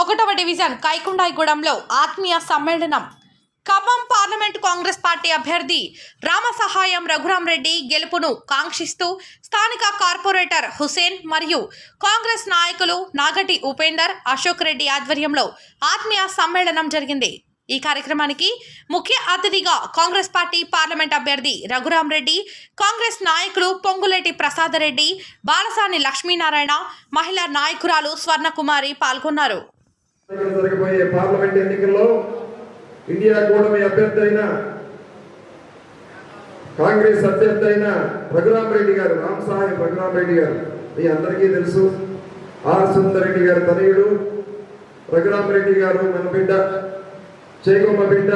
ఒకటవ డివిజన్ కైకుండాయిగూడెంలో ఆత్మీయ సమ్మేళనం. ఖమ్మం పార్లమెంట్ కాంగ్రెస్ పార్టీ అభ్యర్థి రామసహాయం రఘురాం రెడ్డి గెలుపును కాంక్షిస్తూ స్థానిక కార్పొరేటర్ హుసేన్ మరియు కాంగ్రెస్ నాయకులు నాగటి ఉపేందర్ అశోక్ రెడ్డి ఆధ్వర్యంలో ఆత్మీయ సమ్మేళనం జరిగింది. ఈ కార్యక్రమానికి ముఖ్య అతిథిగా కాంగ్రెస్ పార్టీ పార్లమెంట్ అభ్యర్థి రఘురాం రెడ్డి కాంగ్రెస్ నాయకులు పొంగులేటి ప్రసాదరెడ్డి బాలసాని లక్ష్మీనారాయణ మహిళా నాయకురాలు స్వర్ణకుమారి పాల్గొన్నారు. జరగబోయే పార్లమెంట్ ఎన్నికల్లో ఇండియా కూటమి అభ్యర్థి అయిన కాంగ్రెస్ అభ్యర్థి అయిన రఘురామ్ రెడ్డి గారు రామ్ సాహెబ్ రఘురామ్ రెడ్డి గారు మీ అందరికీ తెలుసు. ఆర్ సుందరెడ్డి గారు తనయుడు రఘురామ్ రెడ్డి గారు మన బిడ్డ చేకొమ్మ బిడ్డ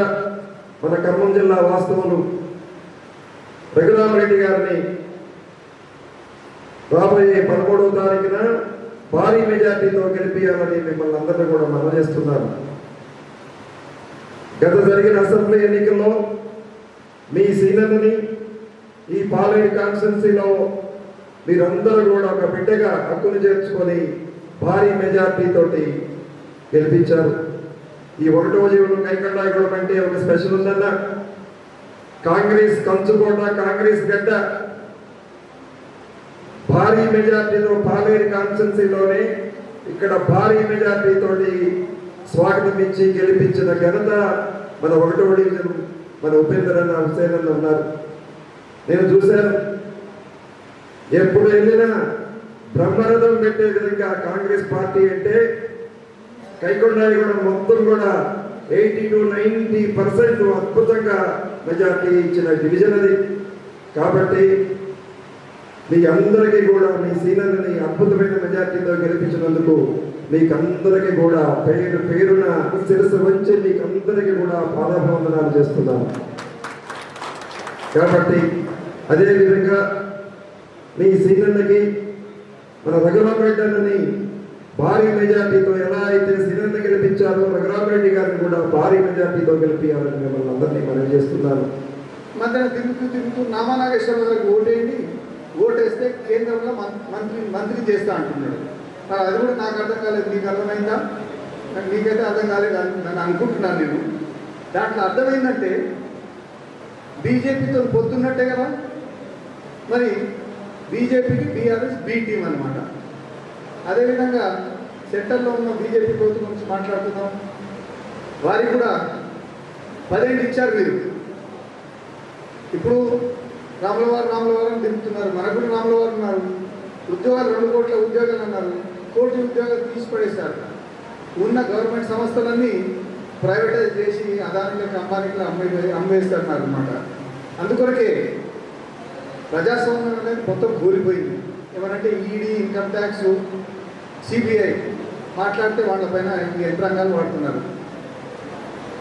మన ఖమ్మం జిల్లా వాస్తవులు. రఘురామ్ రెడ్డి గారిని రాబోయే పదమూడవ తారీఖున భారీ మెజార్టీతో గెలిపించాలని మిమ్మల్ని అందరినీ కూడా మనం చేస్తున్నాను గత జరిగిన అసెంబ్లీ ఎన్నికల్లో మీ సీనియర్ని ఈ పాలేరు కాన్స్టిట్యున్సీలో మీరందరూ కూడా ఒక బిడ్డగా హక్కును చేర్చుకొని భారీ మెజార్టీతోటి గెలిపించారు. ఈ ఒకటో జీవనం కైకండాగూడెం అంటే ఒక స్పెషల్ ఉందన్న. కాంగ్రెస్ కంచుకోట కాంగ్రెస్ గడ్డ భారీ మెజార్టీతో పాలేరు కాన్స్టెన్సీలోనే ఇక్కడ భారీ మెజార్టీతో తోటి స్వాగతం గెలిపించిన ఘనత మన ఒకటో డివిజన్ మన ఉపేందర్ అన్న హుసేన్ అన్న ఉన్నారు. నేను చూశాను. ఎప్పుడు వెళ్ళినా బ్రహ్మరథం పెట్టే విధంగా కాంగ్రెస్ పార్టీ అంటే కైకొండాయి కూడా మొత్తం కూడా ఎయిటీ టు నైంటీ పర్సెంట్ అద్భుతంగా మెజార్టీ ఇచ్చిన డివిజన్ అది. కాబట్టి మీ అందరికీ కూడా మీ సీనియర్ని అద్భుతమైన మెజార్టీతో గెలిపించినందుకు మీకు అందరికీ కూడా పేరు పేరున శిరస్సు వంచి మీకు అందరికీ కూడా పాదాభివందనాలు చేస్తున్నాను. కాబట్టి అదేవిధంగా మీ సీనియర్లకి మన రఘురామరెడ్డి అన్నని భారీ మెజార్టీతో ఎలా అయితే సీనియర్ని గెలిపించారో రఘురామరెడ్డి గారిని కూడా భారీ మెజార్టీతో గెలిపించాలని మిమ్మల్ని అందరినీ మనం చేస్తున్నాను. మధ్యన తిరుగుతూ తిరుగుతూ నామానాగేశ్వర గారికి కేంద్రంలో మంత్రి మంత్రి చేస్తా అంటున్నాడు. మరి అది కూడా నాకు అర్థం కాలేదు. నీకు అర్థమైందా? నాకు నీకైతే అర్థం కాలేదు అని అనుకుంటున్నాను నేను. దాంట్లో అర్థమైందంటే బీజేపీతో పొత్తున్నట్టే కదా? మరి బీజేపీకి బీఆర్ఎస్ బీ టీం అనమాట అదేవిధంగా సెంటర్లో ఉన్న బీజేపీ పొత్తు గురించి మాట్లాడుతున్నాం వారికి కూడా పదేళ్ళు ఇచ్చారు మీరు. ఇప్పుడు రాములవారు రాములవారు అని తిరుగుతున్నారు. మనకుడు కూడా రాములవారు ఉన్నారు. ఉద్యోగాలు రెండు కోట్ల ఉద్యోగాలు అన్నారు. కోటి ఉద్యోగాలు తీసిపడేశారు. ఉన్న గవర్నమెంట్ సంస్థలన్నీ ప్రైవేటైజ్ చేసి అదానికి అంబానీకి అమ్మే అమ్మేస్తున్నారు అనమాట అందుకొరకే ప్రజాస్వామ్యం అనేది మొత్తం కూలిపోయింది. ఏమనంటే ఈడీ ఇన్కమ్ ట్యాక్స్ సిబిఐ మాట్లాడితే వాళ్ళపైన యంత్రాంగాలు వాడుతున్నారు.